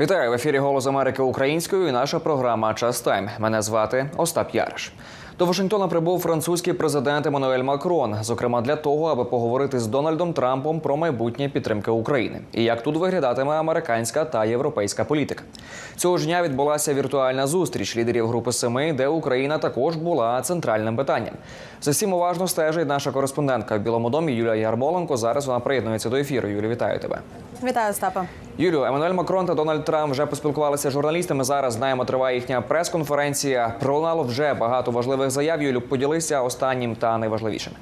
Вітаю в ефірі Голос Америки українською. і Наша програма Час Тайм. Мене звати Остап Яриш. До Вашингтона прибув французький президент Еммануель Макрон, зокрема для того, аби поговорити з Дональдом Трампом про майбутнє підтримки України і як тут виглядатиме американська та європейська політика. Цього ж дня відбулася віртуальна зустріч лідерів групи Семи, де Україна також була центральним питанням. За всім уважно стежить наша кореспондентка в Білому домі Юлія Ярмоленко. Зараз вона приєднується до ефіру. Юлі, вітаю тебе. Вітаю, Остапа. Юлю, Еммануель Макрон та Дональд Трамп вже поспілкувалися з журналістами. Зараз знаємо, триває їхня прес-конференція. Пролунало вже багато важливих заяв. Юлю, поділися останнім та найважливішим.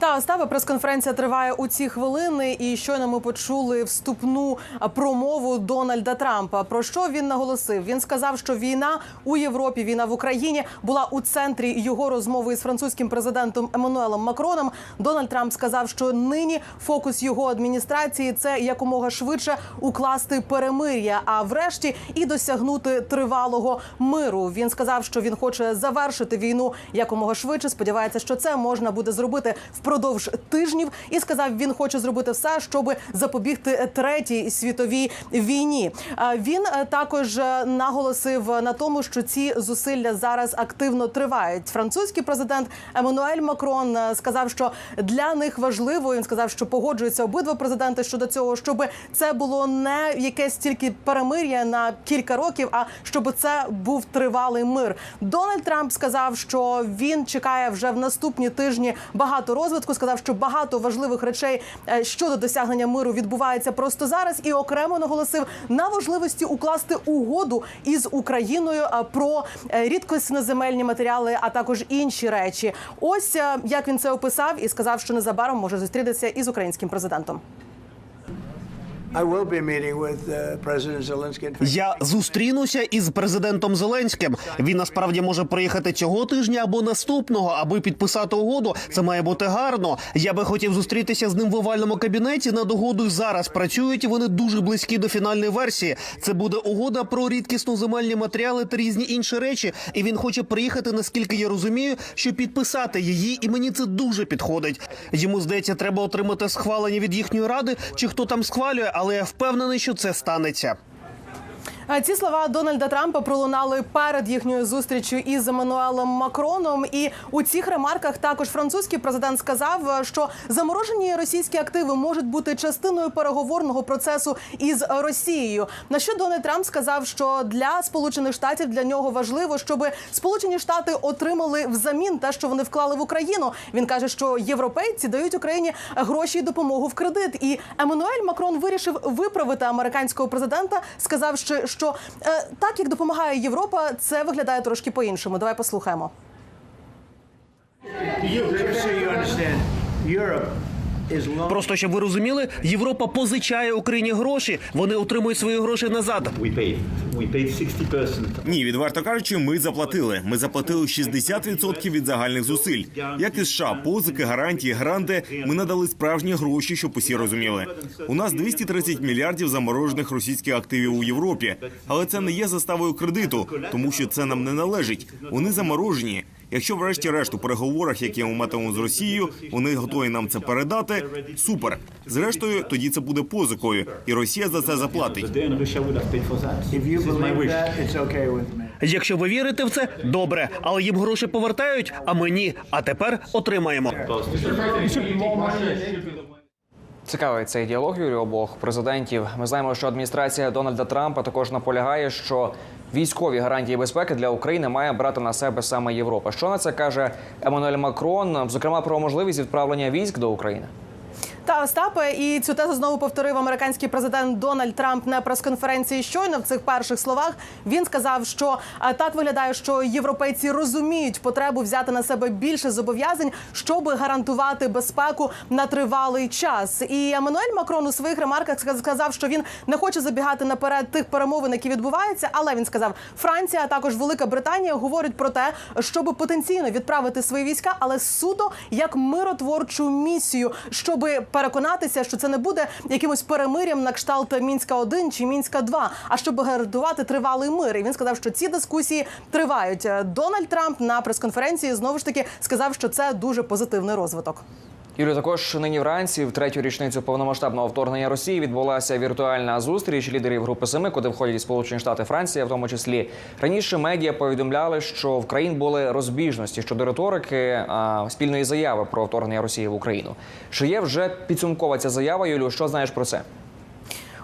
Та Остапа, прес-конференція триває у ці хвилини, і щойно ми почули вступну промову Дональда Трампа. Про що він наголосив? Він сказав, що війна у Європі, війна в Україні була у центрі його розмови із французьким президентом Еммануелем Макроном. Дональд Трамп сказав, що нині фокус його адміністрації це якомога швидше укласти перемир'я, а врешті і досягнути тривалого миру. Він сказав, що він хоче завершити війну якомога швидше. Сподівається, що це можна буде зробити впродовж тижнів. І сказав, він хоче зробити все, щоб запобігти третій світовій війні. Він е, також е, наголосив на тому, що ці зусилля зараз активно тривають. Французький президент Еммануель Макрон е, сказав, що для них важливо. Він сказав, що погоджуються обидва президенти щодо цього, щоб це було не якесь тільки перемир'я на кілька років, а щоб це був тривалий мир. Дональд Трамп сказав, що він чекає вже в наступні тижні багато розвитку. Сказав, що багато важливих речей е, щодо досягнення миру відбувається просто зараз, і окремо наголосив на важливості укласти угоду із Україною е, про е, рідкісноземельні матеріали, а також інші речі. Ось як він це описав і сказав, що незабаром може зустрітися із українським президентом. Я зустрінуся із президентом Зеленським. Він насправді може приїхати цього тижня або наступного, аби підписати угоду. Це має бути гарно. Я би хотів зустрітися з ним в овальному кабінеті. Над угодою зараз працюють. Вони дуже близькі до фінальної версії. Це буде угода про рідкісно земельні матеріали та різні інші речі. І він хоче приїхати, наскільки я розумію, щоб підписати її. І мені це дуже підходить. Йому здається, треба отримати схвалення від їхньої ради, чи хто там схвалює, але я впевнений, що це станеться. Ці слова Дональда Трампа пролунали перед їхньою зустрічю із Еммануелем Макроном. І у цих ремарках також французький президент сказав, що заморожені російські активи можуть бути частиною переговорного процесу із Росією. На що Дональд Трамп сказав, що для Сполучених Штатів для нього важливо, щоб Сполучені Штати отримали взамін те, що вони вклали в Україну. Він каже, що європейці дають Україні гроші і допомогу в кредит. І Еммануель Макрон вирішив виправити американського президента, сказавши, що е, так як допомагає Європа, це виглядає трошки по-іншому. Давай послухаємо. Europe. Просто щоб ви розуміли, Європа позичає Україні гроші. Вони отримують свої гроші назад. We paid. We paid 60%. Ні, відверто кажучи, ми заплатили. Ми заплатили 60% від загальних зусиль. Як і США, позики, гарантії, гранти. Ми надали справжні гроші, щоб усі розуміли. У нас 230 мільярдів заморожених російських активів у Європі, але це не є заставою кредиту, тому що це нам не належить. Вони заморожені. Якщо врешті-решт у переговорах, які ми матимемо з Росією, вони готові нам це передати. Супер. Зрештою, тоді це буде позикою, і Росія за це заплатить. Якщо ви вірите в це, добре, але їм гроші повертають, а ми ні. А тепер отримаємо. Цікавий цей діалог Юрій обох президентів. Ми знаємо, що адміністрація Дональда Трампа також наполягає, що військові гарантії безпеки для України має брати на себе саме Європа. Що на це каже Еммануель Макрон, зокрема про можливість відправлення військ до України. Та Остапе, і цю тезу знову повторив американський президент Дональд Трамп на прес-конференції. Щойно в цих перших словах він сказав, що так виглядає, що європейці розуміють потребу взяти на себе більше зобов'язань, щоб гарантувати безпеку на тривалий час. І Еммануель Макрон у своїх ремарках сказ- сказав, що він не хоче забігати наперед тих перемовин, які відбуваються. Але він сказав, Франція, а також Велика Британія говорять про те, щоб потенційно відправити свої війська, але суто як миротворчу місію, щоб переконатися, що це не буде якимось перемир'ям на кшталт мінська 1 чи мінська 2 а щоб гарантувати тривалий мир. І він сказав, що ці дискусії тривають. Дональд Трамп на прес-конференції знову ж таки сказав, що це дуже позитивний розвиток. Юлію, також нині вранці, в третю річницю повномасштабного вторгнення Росії, відбулася віртуальна зустріч лідерів Групи Семи, куди входять Сполучені Штати Франція, в тому числі раніше медіа повідомляли, що в країн були розбіжності щодо риторики а, спільної заяви про вторгнення Росії в Україну. Чи є вже підсумкова ця заява? Юлю, що знаєш про це?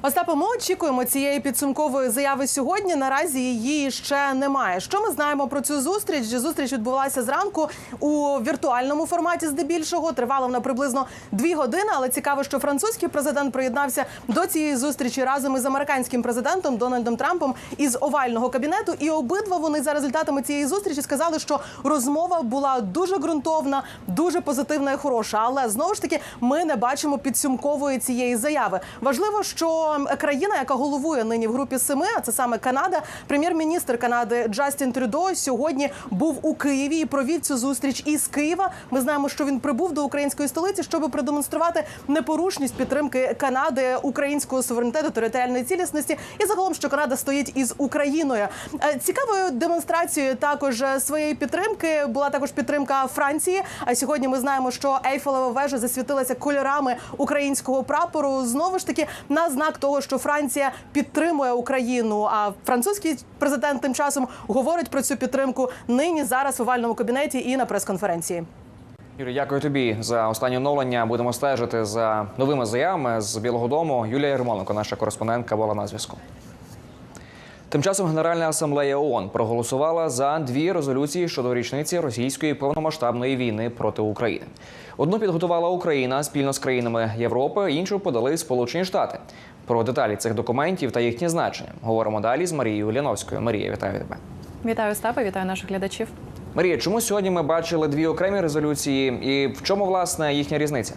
Остапе, ми очікуємо цієї підсумкової заяви сьогодні. Наразі її ще немає. Що ми знаємо про цю зустріч? Зустріч відбулася зранку у віртуальному форматі. Здебільшого тривала вона приблизно дві години. Але цікаво, що французький президент приєднався до цієї зустрічі разом із американським президентом Дональдом Трампом із овального кабінету. І обидва вони за результатами цієї зустрічі сказали, що розмова була дуже ґрунтовна, дуже позитивна і хороша. Але знову ж таки ми не бачимо підсумкової цієї заяви. Важливо, що країна, яка головує нині в групі семи, а це саме Канада, прем'єр-міністр Канади Джастін Трюдо сьогодні був у Києві і провів цю зустріч із Києва. Ми знаємо, що він прибув до української столиці, щоб продемонструвати непорушність підтримки Канади українського суверенітету, територіальної цілісності і загалом, що Канада стоїть із Україною. Е, Цікавою демонстрацією також е, своєї підтримки була також підтримка Франції. А сьогодні ми знаємо, що Ейфелева вежа засвітилася кольорами українського прапору. Знову ж таки, на знак того, що Франція підтримує Україну. А французький президент тим часом говорить про цю підтримку нині зараз в овальному кабінеті і на прес-конференції. Юрій, дякую тобі за останнє оновлення. Будемо стежити за новими заявами з Білого Дому. Юлія Єрмоленко, наша кореспондентка, була на зв'язку. Тим часом Генеральна асамблея ООН проголосувала за дві резолюції щодо річниці російської повномасштабної війни проти України. Одну підготувала Україна спільно з країнами Європи, іншу подали Сполучені Штати. Про деталі цих документів та їхнє значення говоримо далі з Марією Уляновською. Марія, вітаю тебе. Вітаю Остапа, вітаю наших глядачів. Марія, чому сьогодні ми бачили дві окремі резолюції, і в чому власне їхня різниця?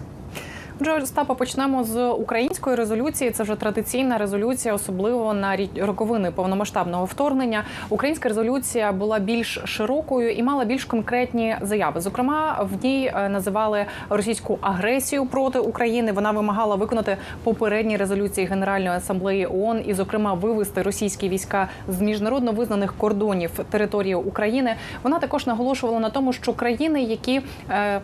Отже, Остапа, почнемо з української резолюції. Це вже традиційна резолюція, особливо на роковини повномасштабного вторгнення. Українська резолюція була більш широкою і мала більш конкретні заяви. Зокрема, в ній е, називали російську агресію проти України. Вона вимагала виконати попередні резолюції Генеральної асамблеї ООН і, зокрема, вивести російські війська з міжнародно визнаних кордонів території України. Вона також наголошувала на тому, що країни, які е,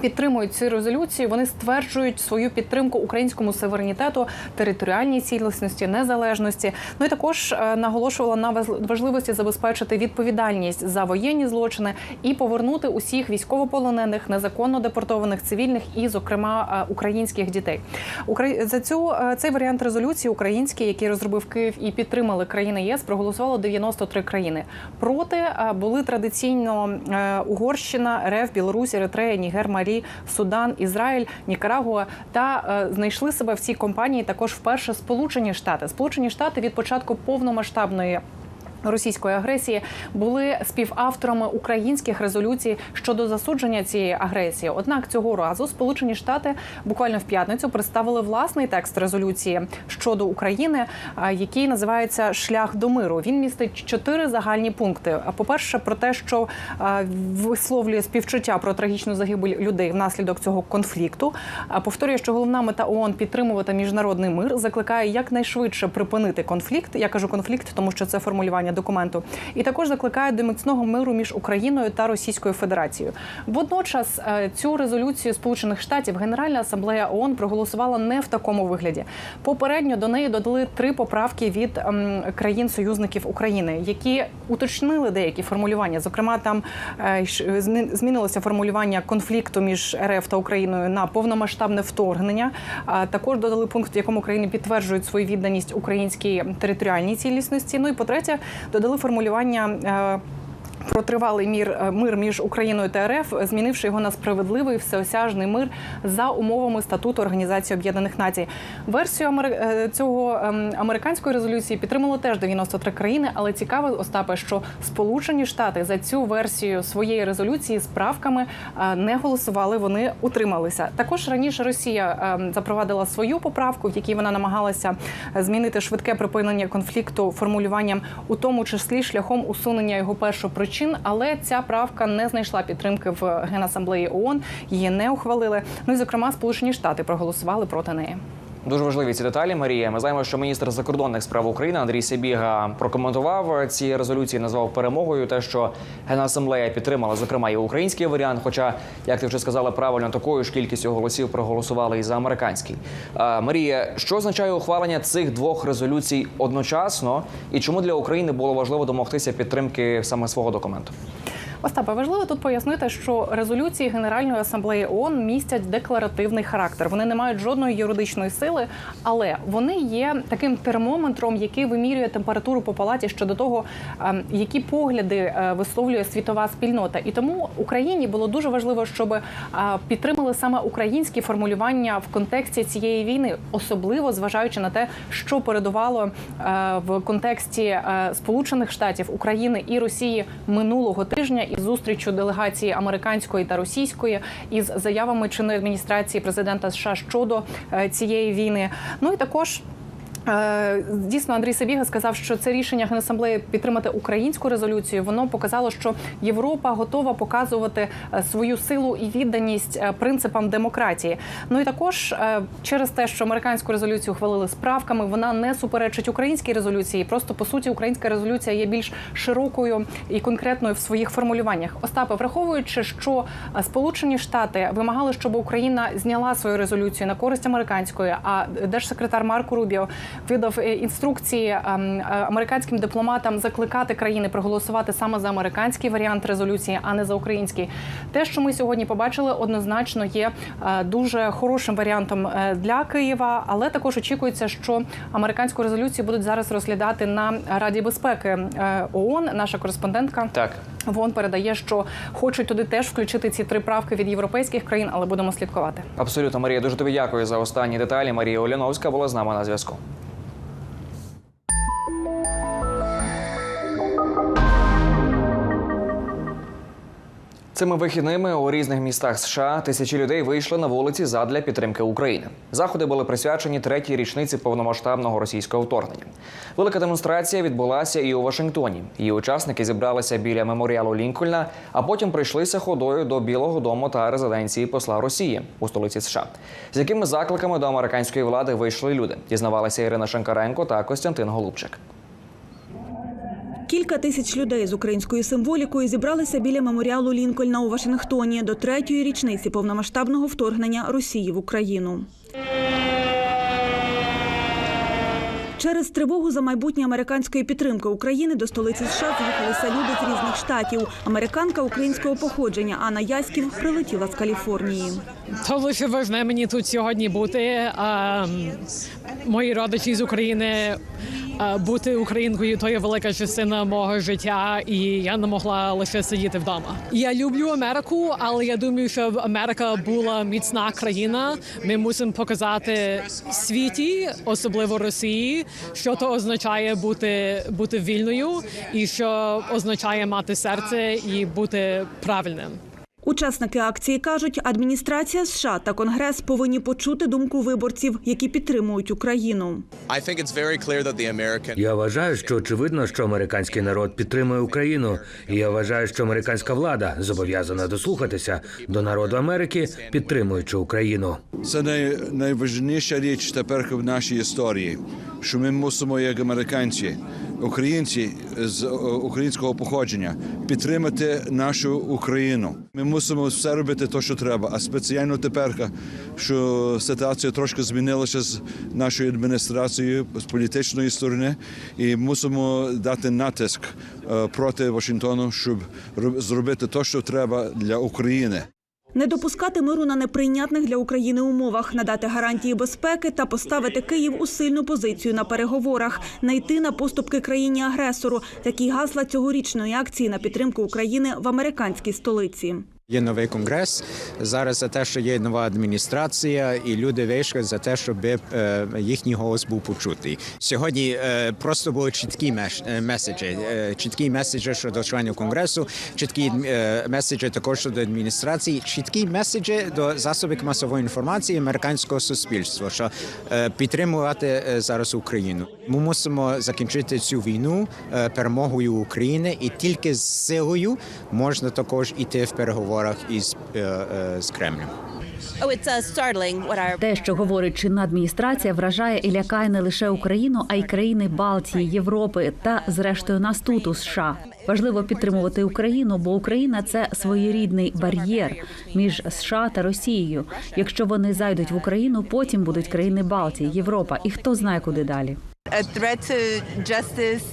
Підтримують цю резолюцію. Вони стверджують свою підтримку українському суверенітету, територіальній цілісності, незалежності. Ну і також е, наголошувала на важливості забезпечити відповідальність за воєнні злочини і повернути усіх військовополонених, незаконно депортованих цивільних і, зокрема, е, українських дітей. За цю е, цей варіант резолюції український, який розробив Київ і підтримали країни ЄС, проголосувало 93 країни. Проти були традиційно Угорщина, РФ, Білорусь, Еритрея, Нігер, Марі, Судан, Ізраїль, Нікарагуа та е, знайшли себе в цій компанії також вперше Сполучені Штати. Сполучені Штати від початку повномасштабної. Російської агресії були співавторами українських резолюцій щодо засудження цієї агресії. Однак цього разу Сполучені Штати буквально в п'ятницю представили власний текст резолюції щодо України, який називається Шлях до миру. Він містить чотири загальні пункти. А по-перше, про те, що висловлює співчуття про трагічну загибель людей внаслідок цього конфлікту. Повторює, що головна мета ООН підтримувати міжнародний мир, закликає якнайшвидше припинити конфлікт. Я кажу конфлікт, тому що це формулювання документу, і також закликає до міцного миру між Україною та Російською Федерацією. Водночас е, цю резолюцію Сполучених Штатів Генеральна асамблея ООН проголосувала не в такому вигляді. Попередньо до неї додали три поправки від ем, країн-союзників України, які уточнили деякі формулювання. Зокрема, там е, змінилося формулювання конфлікту між РФ та Україною на повномасштабне вторгнення. Також додали пункт, в якому країни підтверджують свою відданість українській територіальній цілісності. Ну і по-третє, додали формулювання. Про тривалий мір е, мир між Україною та РФ, змінивши його на справедливий всеосяжний мир за умовами статуту Організації Об'єднаних Націй. Версію е, цього ем, американської резолюції підтримало теж 93 країни, але цікаво, Остапе, що Сполучені Штати за цю версію своєї резолюції з правками е, не голосували. Вони утрималися. Також раніше Росія ем, запровадила свою поправку, в якій вона намагалася змінити швидке припинення конфлікту формулюванням, у тому числі шляхом усунення його першопричин. Але ця правка не знайшла підтримки в Генасамблеї ООН, її не ухвалили. Ну і зокрема, Сполучені Штати проголосували проти неї. Дуже важливі ці деталі. Марія. Ми знаємо, що міністр закордонних справ України Андрій Сибіга прокоментував ці резолюції, назвав перемогою. Те, що Генасамблея підтримала, зокрема, і український варіант. Хоча, як ти вже сказала правильно, такою ж кількістю голосів проголосували і за американський. Марія, що означає ухвалення цих двох резолюцій одночасно, і чому для України було важливо домогтися підтримки саме свого документу? Остапе, важливо тут пояснити, що резолюції Генеральної асамблеї ООН містять декларативний характер. Вони не мають жодної юридичної сили, але вони є таким термометром, який вимірює температуру по палаті щодо того, ем, які погляди е, висловлює світова спільнота. І тому Україні було дуже важливо, щоб е, підтримали саме українські формулювання в контексті цієї війни, особливо зважаючи на те, що передувало е, в контексті Сполучених Штатів України і Росії минулого тижня із зустрічю делегації американської та російської із заявами чинної адміністрації президента США щодо е, цієї війни. Ну і також. Е, Дійсно, Андрій Сабіга сказав, що це рішення Генасамблеї підтримати українську резолюцію. Воно показало, що Європа готова показувати е, свою силу і відданість е, принципам демократії. Ну і також через те, що американську резолюцію ухвалили з правками, вона не суперечить українській резолюції. Просто по суті, українська резолюція є більш широкою і конкретною в своїх формулюваннях. Остапе, враховуючи, що Сполучені Штати вимагали, щоб Україна зняла свою резолюцію на користь американської, а держсекретар Марко Рубіо видав е, інструкції ем, е, американським дипломатам закликати країни проголосувати саме за американський варіант резолюції, а не за український. Те, що ми сьогодні побачили, однозначно є е, дуже хорошим варіантом для Києва, але також очікується, що американську резолюцію будуть зараз розглядати на Раді безпеки ООН. Наша кореспондентка Так. в ООН передає, що хочуть туди теж включити ці три правки від європейських країн, але будемо слідкувати. Абсолютно, Марія, дуже тобі дякую за останні деталі. Марія Оляновська була з нами на зв'язку. Цими вихідними у різних містах США тисячі людей вийшли на вулиці задля підтримки України. Заходи були присвячені третій річниці повномасштабного російського вторгнення. Велика демонстрація відбулася і у Вашингтоні. Її учасники зібралися біля меморіалу Лінкольна, а потім прийшлися ходою до Білого Дому та резиденції посла Росії у столиці США. З якими закликами до американської влади вийшли люди? Дізнавалися Ірина Шенкаренко та Костянтин Голубчик. Кілька тисяч людей з українською символікою зібралися біля меморіалу Лінкольна у Вашингтоні до третьої річниці повномасштабного вторгнення Росії в Україну. Через тривогу за майбутнє американської підтримки України до столиці США з'їхалися люди з різних штатів. Американка українського походження Анна Яськів прилетіла з Каліфорнії. То лише важне мені тут сьогодні бути. А, мої родичі з України. Бути українкою то є велика частина мого життя, і я не могла лише сидіти вдома. Я люблю Америку, але я думаю, щоб Америка була міцна країна. Ми мусимо показати світі, особливо Росії, що то означає бути, бути вільною, і що означає мати серце і бути правильним. Учасники акції кажуть, адміністрація США та Конгрес повинні почути думку виборців, які підтримують Україну. Я вважаю, що очевидно, що американський народ підтримує Україну, і я вважаю, що американська влада зобов'язана дослухатися до народу Америки, підтримуючи Україну. Це най, найважніша річ тепер в нашій історії, що ми мусимо, як американці, українці з е, українського походження, підтримати нашу Україну. Ми мусимо все робити, те, що треба. А спеціально тепер, що ситуація трошки змінилася з нашою адміністрацією з політичної сторони, і мусимо дати натиск е, проти Вашингтону, щоб зробити те, що треба для України. Не допускати миру на неприйнятних для України умовах, надати гарантії безпеки та поставити Київ у сильну позицію на переговорах, найти на поступки країні агресору. Такі гасла цьогорічної акції на підтримку України в американській столиці. Є новий конгрес зараз за те, що є нова адміністрація, і люди вийшли за те, щоб е, їхній голос був почутий. Сьогодні е, просто були чіткі е, меседжі, чіткі меседжі щодо членів конгресу, чіткі меседжі також щодо адміністрації, чіткі меседжі до засобів масової інформації американського суспільства, що підтримувати зараз Україну. Ми мусимо закінчити цю війну перемогою України, і тільки з силою можна також іти в переговорах із, е, е, з Кремлем. Те, що говорить чинна адміністрація, вражає і лякає не лише Україну, а й країни Балтії, Європи та, зрештою, нас тут у США. Важливо підтримувати Україну, бо Україна це своєрідний бар'єр між США та Росією. Якщо вони зайдуть в Україну, потім будуть країни Балтії, Європа, і хто знає куди далі.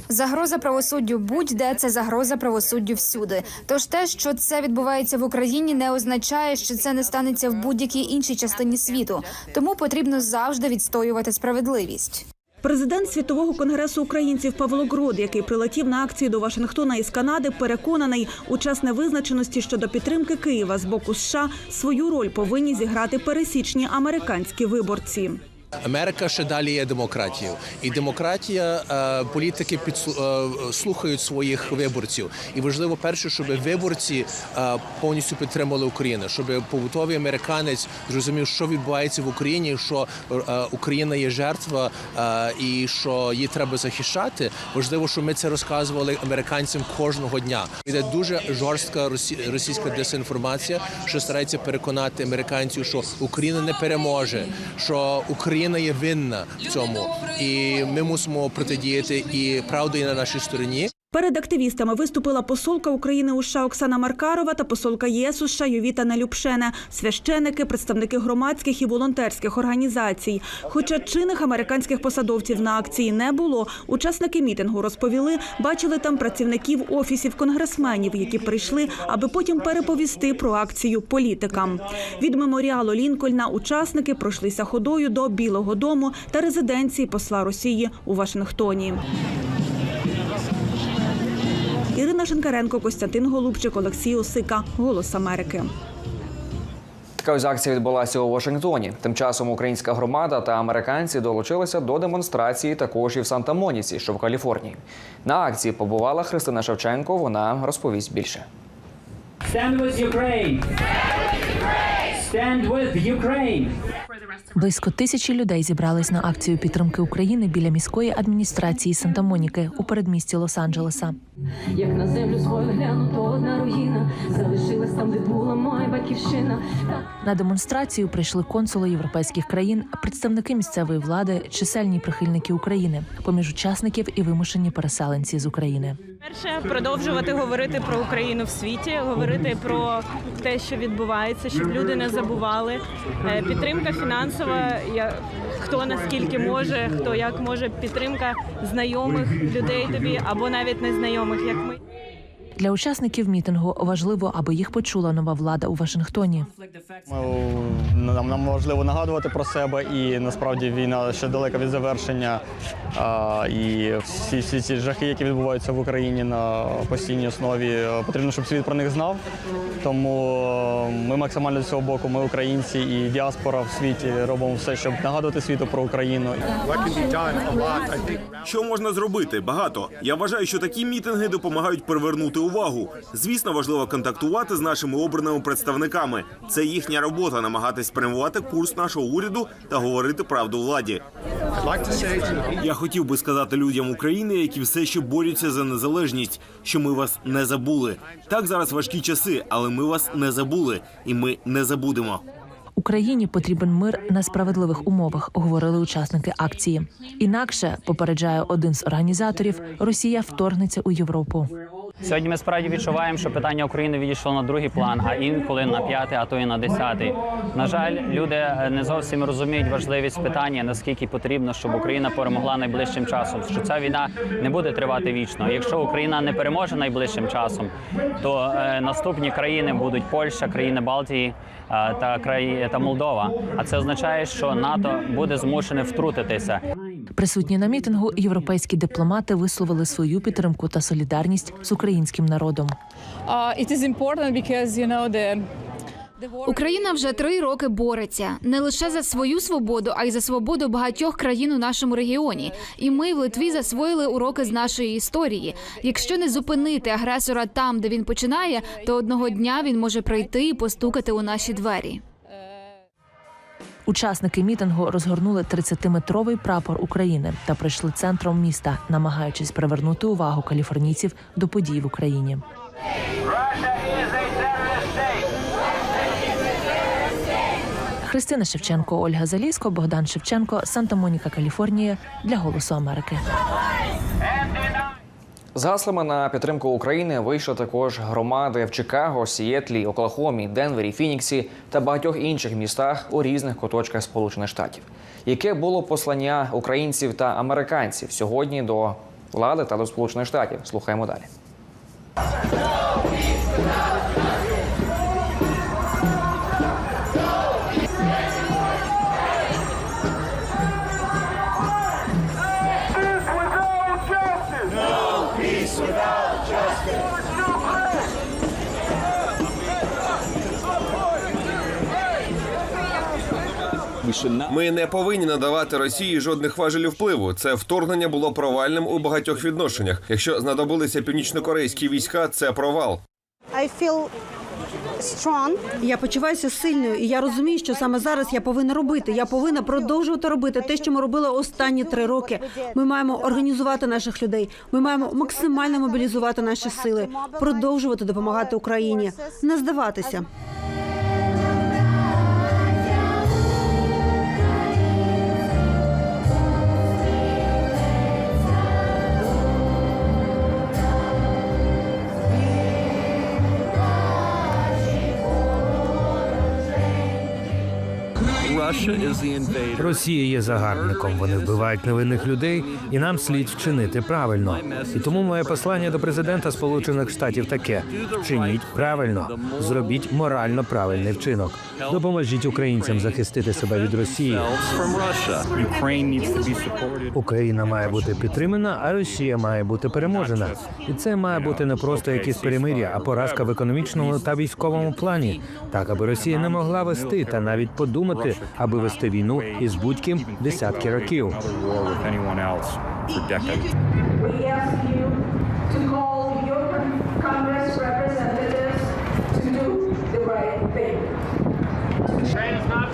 Загроза правосуддю будь-де це загроза правосуддю всюди. Тож те, що це відбувається в Україні, не означає, що це не станеться в будь-якій іншій частині світу. Тому потрібно завжди відстоювати справедливість. Президент світового конгресу українців Павло Грод, який прилетів на акцію до Вашингтона із Канади, переконаний, у час невизначеності щодо підтримки Києва з боку США свою роль повинні зіграти пересічні американські виборці. Америка ще далі є демократією, і демократія е, політики підслу- е, своїх виборців. І важливо перше, щоб виборці е, повністю підтримали Україну, щоб побутовий американець зрозумів, що відбувається в Україні, що Україна є жертва і що її треба захищати. Важливо, щоб ми це розказували американцям кожного дня. Іде дуже жорстка росі- російська дезінформація, що старається переконати американців, що Україна не переможе, що Україна є винна в цьому, і ми мусимо протидіяти, і правдою на нашій стороні. Перед активістами виступила посолка України у США Оксана Маркарова та посолка ЄС у США Йовіта Нелюбшене, священики, представники громадських і волонтерських організацій. Хоча чинних американських посадовців на акції не було, учасники мітингу розповіли, бачили там працівників офісів конгресменів, які прийшли, аби потім переповісти про акцію політикам. Від меморіалу Лінкольна учасники пройшлися ходою до Білого Дому та резиденції посла Росії у Вашингтоні. Ірина Шинкаренко, Костянтин Голубчик, Олексій Осика. Голос Америки. Така ось акція відбулася у Вашингтоні. Тим часом українська громада та американці долучилися до демонстрації також і в Санта-Моніці, що в Каліфорнії. На акції побувала Христина Шевченко. Вона розповість більше. Stand with Ukraine! Stand with Ukraine! Близько тисячі людей зібрались на акцію підтримки України біля міської адміністрації Санта-Моніки у передмісті Лос-Анджелеса. Як на землю свою гляну, то одна руїна залишилась там, де була моя батьківщина. На демонстрацію прийшли консули європейських країн, представники місцевої влади, чисельні прихильники України, поміж учасників і вимушені переселенці з України. Перше продовжувати говорити про Україну в світі, говорити про те, що відбувається, щоб люди не забували. Е, Підтримка фінансова, хто наскільки може, хто як може, підтримка знайомих людей тобі або навіть незнайомих, як ми. Для учасників мітингу важливо, аби їх почула нова влада у Вашингтоні. Нам, нам важливо нагадувати про себе, і насправді війна ще далека від завершення. А, і всі, всі ці жахи, які відбуваються в Україні на постійній основі, потрібно, щоб світ про них знав. Тому ми максимально з цього боку, ми українці і діаспора в світі робимо все, щоб нагадувати світу про Україну. Що можна зробити? Багато. Я вважаю, що такі мітинги допомагають привернути увагу. Звісно, важливо контактувати з нашими обраними представниками. Це їхня робота намагатись спрямувати курс нашого уряду та говорити правду владі. Я хотів би сказати людям України, які все ще борються за незалежність, що ми вас не забули. Так зараз важкі часи, але ми вас не забули, і ми не забудемо. Україні потрібен мир на справедливих умовах, говорили учасники акції. Інакше попереджає один з організаторів, Росія вторгнеться у Європу. Сьогодні ми справді відчуваємо, що питання України відійшло на другий план, а інколи на п'ятий, а то і на десятий. На жаль, люди е, не зовсім розуміють важливість питання, наскільки потрібно, щоб Україна перемогла найближчим часом. Що ця війна не буде тривати вічно. Якщо Україна не переможе найближчим часом, то е, наступні країни будуть Польща, країни Балтії е, та краї та Молдова. А це означає, що НАТО буде змушене втрутитися. Присутні на мітингу європейські дипломати висловили свою підтримку та солідарність з українським народом. Україна вже три роки бореться не лише за свою свободу, а й за свободу багатьох країн у нашому регіоні. І ми в Литві засвоїли уроки з нашої історії. Якщо не зупинити агресора там, де він починає, то одного дня він може прийти і постукати у наші двері. Учасники мітингу розгорнули 30-метровий прапор України та прийшли центром міста, намагаючись привернути увагу каліфорнійців до подій в Україні. Христина Шевченко, Ольга Залізко, Богдан Шевченко, Санта Моніка, Каліфорнія для Голосу Америки. З гаслами на підтримку України вийшли також громади в Чикаго, Сієтлі, Оклахомі, Денвері, Фініксі та багатьох інших містах у різних куточках Сполучених Штатів. Яке було послання українців та американців сьогодні до влади та до Сполучених Штатів? Слухаємо далі. Ми не повинні надавати Росії жодних важелів впливу. Це вторгнення було провальним у багатьох відношеннях. Якщо знадобилися північнокорейські війська, це провал. Я почуваюся сильною, і я розумію, що саме зараз я повинна робити. Я повинна продовжувати робити те, що ми робили останні три роки. Ми маємо організувати наших людей. Ми маємо максимально мобілізувати наші сили, продовжувати допомагати Україні, не здаватися. Росія є загарбником. Вони вбивають невинних людей, і нам слід вчинити правильно. І тому моє послання до президента Сполучених Штатів таке: вчиніть правильно, зробіть морально правильний вчинок. Допоможіть українцям захистити себе від Росії. Україна має бути підтримана, а Росія має бути переможена. І це має бути не просто якісь перемир'я, а поразка в економічному та військовому плані, так аби Росія не могла вести та навіть подумати, аби вести війну із будь-ким десятки років.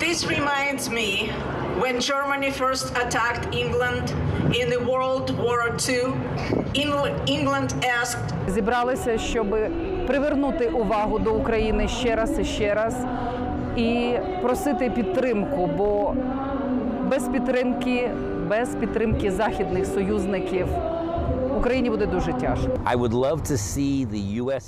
This reminds me when Germany first attacked England in the World War II. Engl- England asked Зібралися, щоб привернути увагу до України ще раз і ще раз і просити підтримку, бо без підтримки, без підтримки західних союзників Україні буде дуже тяжко.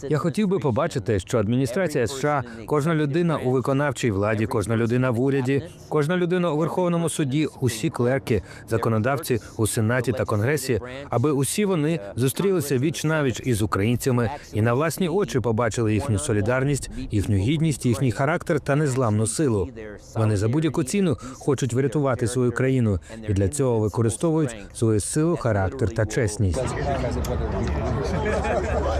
Я хотів би побачити, що адміністрація США, кожна людина у виконавчій владі, кожна людина в уряді, кожна людина у Верховному суді, усі клерки, законодавці у сенаті та конгресі, аби усі вони зустрілися віч навіч із українцями і на власні очі побачили їхню солідарність, їхню гідність, їхній характер та незламну силу. Вони за будь-яку ціну хочуть врятувати свою країну і для цього використовують свою силу, характер та чесність. because of whether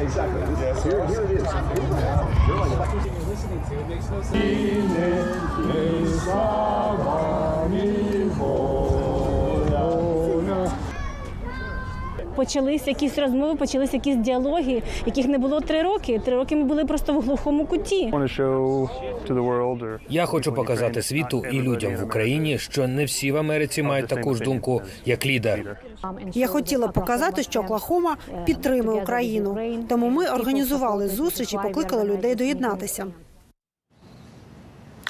Exactly. Yes. Here, it is. Here, here. You're listening to, it makes no sense. Почались якісь розмови, почались якісь діалоги, яких не було три роки. Три роки ми були просто в глухому куті. Я хочу показати світу і людям в Україні, що не всі в Америці мають таку ж думку, як лідер. Я хотіла показати, що Оклахома підтримує Україну. Тому ми організували зустріч і покликали людей доєднатися.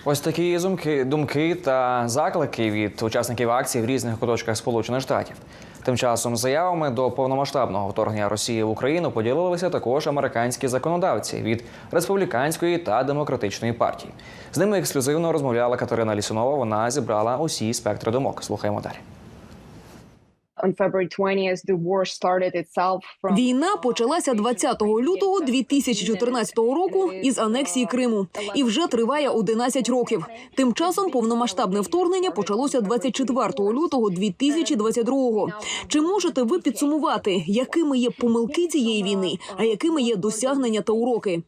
Ось такі думки, думки та заклики від учасників акції в різних куточках Сполучених Штатів. Тим часом заявами до повномасштабного вторгнення Росії в Україну поділилися також американські законодавці від республіканської та демократичної партії. З ними ексклюзивно розмовляла Катерина Лісунова. Вона зібрала усі спектри думок. Слухаємо далі. Війна почалася 20 лютого 2014 року із анексії Криму і вже триває 11 років. Тим часом повномасштабне вторгнення почалося 24 лютого 2022 Чи можете ви підсумувати, якими є помилки цієї війни, а якими є досягнення та уроки?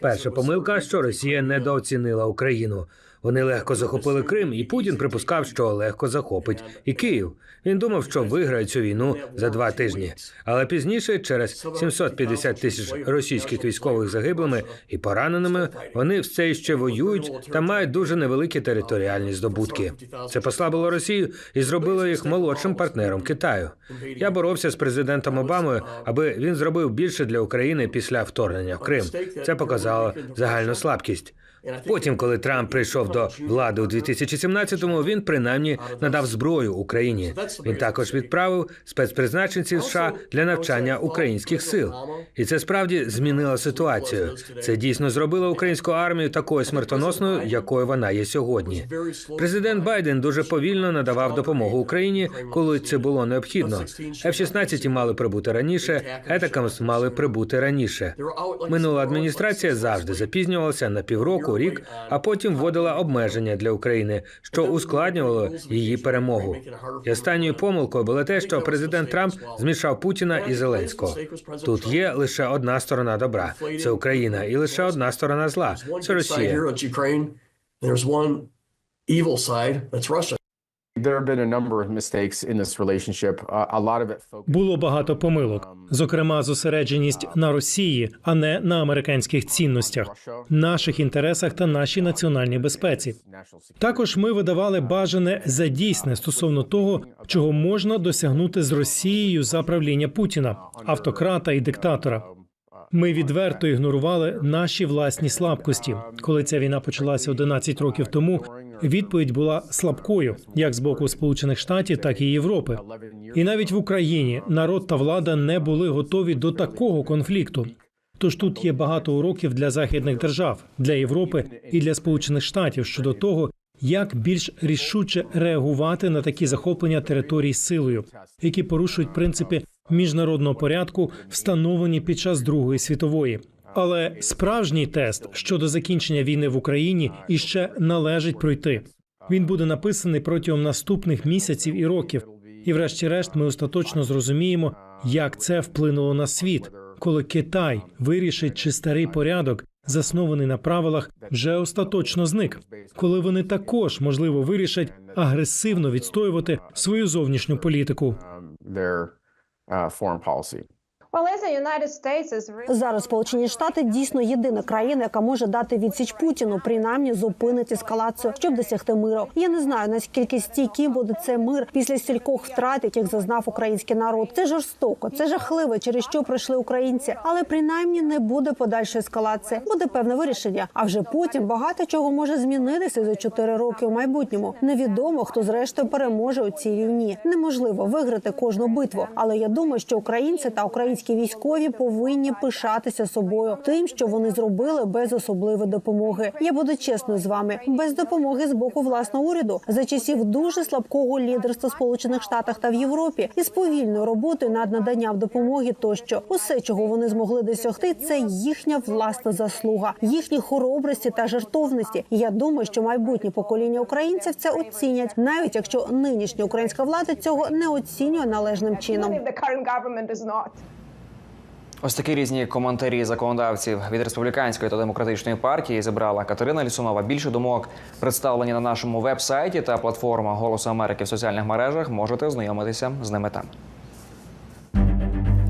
Перша помилка, що Росія недооцінила Україну. Вони легко захопили Крим, і Путін припускав, що легко захопить і Київ. Він думав, що виграє цю війну за два тижні. Але пізніше, через 750 тисяч російських військових загиблими і пораненими, вони все ще воюють та мають дуже невеликі територіальні здобутки. Це послабило Росію і зробило їх молодшим партнером Китаю. Я боровся з президентом Обамою, аби він зробив більше для України після вторгнення в Крим. Це показало загальну слабкість. Потім, коли Трамп прийшов до влади у 2017-му, він принаймні надав зброю Україні. Він також відправив спецпризначенців США для навчання українських сил, і це справді змінило ситуацію. Це дійсно зробило українську армію такою смертоносною, якою вона є сьогодні. Президент Байден дуже повільно надавав допомогу Україні, коли це було необхідно. F-16 мали прибути раніше, Етакамс мали прибути раніше. Минула адміністрація завжди запізнювалася на півроку, рік, а потім вводила обмеження для України, що ускладнювало її перемогу. І останньою помилкою було те, що президент Трамп змішав Путіна і Зеленського. Тут є лише одна сторона добра це Україна, і лише одна сторона зла це Росія. Було багато помилок, зокрема зосередженість на Росії, а не на американських цінностях, наших інтересах та нашій національній безпеці. Також ми видавали бажане за дійсне стосовно того, чого можна досягнути з Росією за правління Путіна, автократа і диктатора. Ми відверто ігнорували наші власні слабкості. Коли ця війна почалася 11 років тому, відповідь була слабкою, як з боку Сполучених Штатів, так і Європи. І навіть в Україні народ та влада не були готові до такого конфлікту. Тож тут є багато уроків для західних держав, для Європи і для Сполучених Штатів щодо того, як більш рішуче реагувати на такі захоплення територій силою, які порушують принципи міжнародного порядку, встановлені під час Другої світової. Але справжній тест щодо закінчення війни в Україні іще належить пройти. Він буде написаний протягом наступних місяців і років. І, врешті-решт, ми остаточно зрозуміємо, як це вплинуло на світ, коли Китай вирішить, чи старий порядок, заснований на правилах, вже остаточно зник, коли вони також можливо вирішать агресивно відстоювати свою зовнішню політику. Uh, foreign policy. Зараз Сполучені Штати дійсно єдина країна, яка може дати відсіч Путіну, принаймні зупинити ескалацію, щоб досягти миру. Я не знаю наскільки стійким буде цей мир після стількох втрат, яких зазнав український народ. Це жорстоко, це жахливо, через що пройшли українці, але принаймні не буде подальшої ескалації. Буде певне вирішення. А вже потім багато чого може змінитися за чотири роки у майбутньому. Невідомо хто зрештою переможе у цій війні. Неможливо виграти кожну битву, але я думаю, що українці та українські військові повинні пишатися собою тим, що вони зробили без особливої допомоги. Я буду чесною з вами, без допомоги з боку власного уряду за часів дуже слабкого лідерства Сполучених Штатах та в Європі і з повільною роботою над наданням допомоги. Тощо усе, чого вони змогли досягти, це їхня власна заслуга, їхні хоробрості та жертовності. Я думаю, що майбутнє покоління українців це оцінять, навіть якщо нинішня українська влада цього не оцінює належним чином. Ось такі різні коментарі законодавців від республіканської та демократичної партії зібрала Катерина Лісунова. Більше думок представлені на нашому веб-сайті та платформа Голосу Америки в соціальних мережах. Можете ознайомитися з ними там.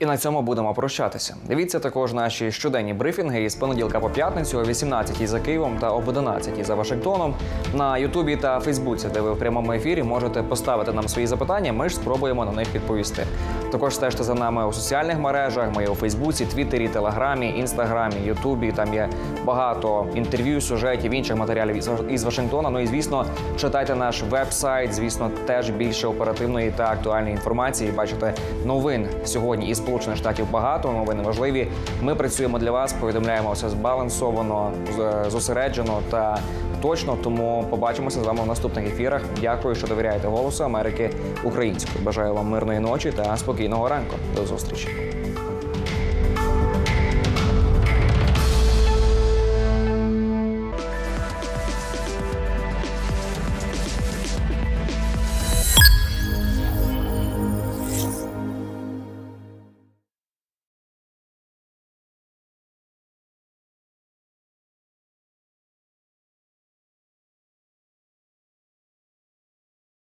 І на цьому будемо прощатися. Дивіться також наші щоденні брифінги із понеділка по п'ятницю о 18 за Києвом та об 11 за Вашингтоном на Ютубі та Фейсбуці, де ви в прямому ефірі можете поставити нам свої запитання. Ми ж спробуємо на них відповісти. Також стежте за нами у соціальних мережах. Ми у Фейсбуці, Твіттері, Телеграмі, Інстаграмі, Ютубі. Там є багато інтерв'ю, сюжетів, інших матеріалів із Вашингтона. Ну і звісно, читайте наш веб-сайт. Звісно, теж більше оперативної та актуальної інформації. Бачите новин сьогодні із Сполучених Штатів багато. Новини важливі. Ми працюємо для вас, повідомляємо все збалансовано, зосереджено та точно. Тому побачимося з вами в наступних ефірах. Дякую, що довіряєте голосу Америки українською. Бажаю вам мирної ночі та спокійного ранку. До зустрічі.